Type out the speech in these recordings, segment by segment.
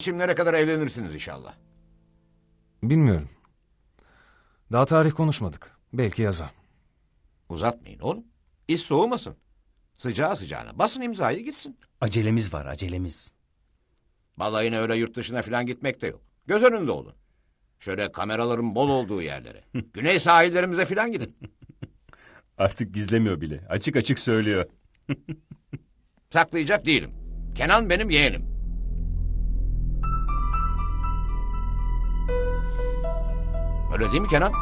Şimdilere kadar evlenirsiniz inşallah. Bilmiyorum. Daha tarih konuşmadık. Belki yaza. Uzatmayın oğlum. İş soğumasın. Sıcağı sıcağına basın imzayı gitsin. Acelemiz var acelemiz. Balayına öyle yurt dışına falan gitmek de yok. Göz önünde olun. Şöyle kameraların bol olduğu yerlere. Güney sahillerimize falan gidin. Artık gizlemiyor bile. Açık açık söylüyor. Saklayacak değilim. Kenan benim yeğenim. Öyle değil mi Kenan?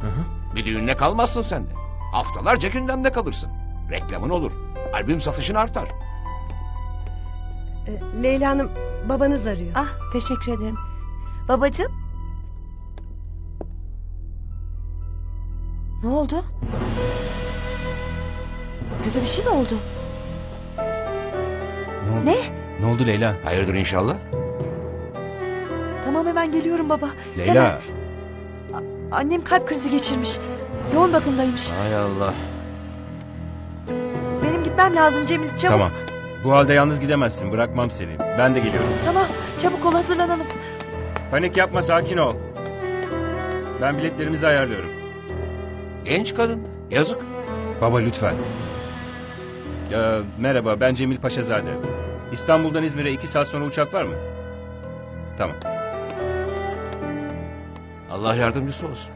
Hı hı. Bir düğünle kalmazsın sen de. Haftalarca gündemde kalırsın. Reklamın olur. Albüm satışın artar. Ee, Leyla Hanım babanız arıyor. Ah teşekkür ederim. Babacığım. Ne oldu? Kötü bir şey mi oldu? Ne oldu? Ne? Ne oldu Leyla? Hayırdır inşallah? Tamam hemen geliyorum baba. Leyla. Hemen. Annem kalp krizi geçirmiş. Yoğun bakımdaymış. Hay Allah. Benim gitmem lazım Cemil çabuk. Tamam. Bu halde yalnız gidemezsin. Bırakmam seni. Ben de geliyorum. Tamam çabuk ol hazırlanalım. Panik yapma sakin ol. Ben biletlerimizi ayarlıyorum. Genç kadın. Yazık. Baba lütfen. Ee, merhaba ben Cemil Paşazade. İstanbul'dan İzmir'e iki saat sonra uçak var mı? Tamam. Allah yardımcısı olsun.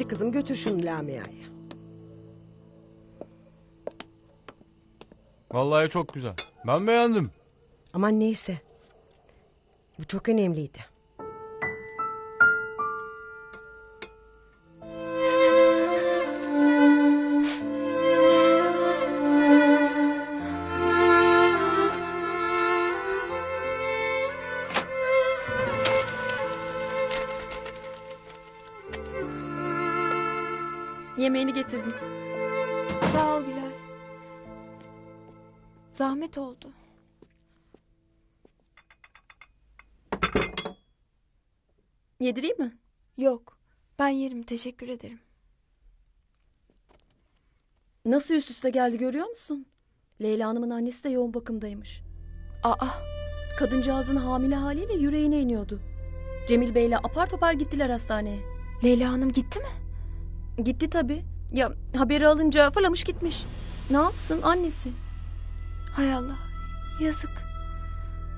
Hadi kızım götür şunu Lamia'ya. Vallahi çok güzel. Ben beğendim. Aman neyse. Bu çok önemliydi. Yemeğini getirdim. Sağ ol Gülay. Zahmet oldu. Yedireyim mi? Yok ben yerim teşekkür ederim. Nasıl üst üste geldi görüyor musun? Leyla Hanım'ın annesi de yoğun bakımdaymış. Aa Kadıncağızın hamile haliyle yüreğine iniyordu. Cemil Bey'le apar topar gittiler hastaneye. Leyla Hanım gitti mi? Gitti tabii. Ya haberi alınca fırlamış gitmiş. Ne yapsın annesi? Hay Allah yazık.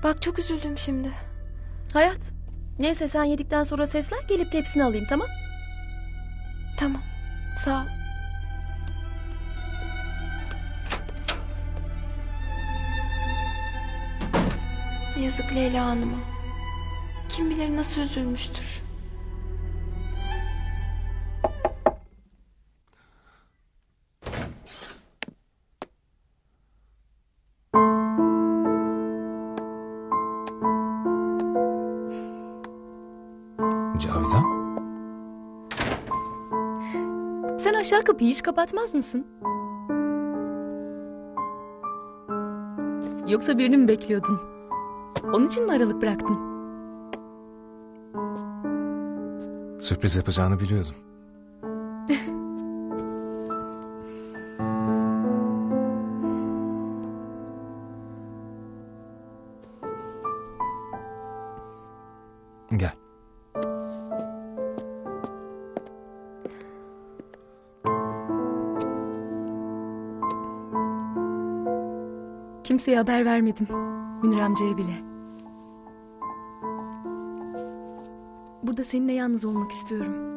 Bak çok üzüldüm şimdi. Hayat. Neyse sen yedikten sonra seslen gelip tepsini alayım tamam? Tamam sağ ol. Yazık Leyla Hanım'a. Kim bilir nasıl üzülmüştür. Aşağı kapıyı hiç kapatmaz mısın? Yoksa birini mi bekliyordun? Onun için mi aralık bıraktın? Sürpriz yapacağını biliyordum. Kimseye haber vermedim. Münir amcaya bile. Burada seninle yalnız olmak istiyorum.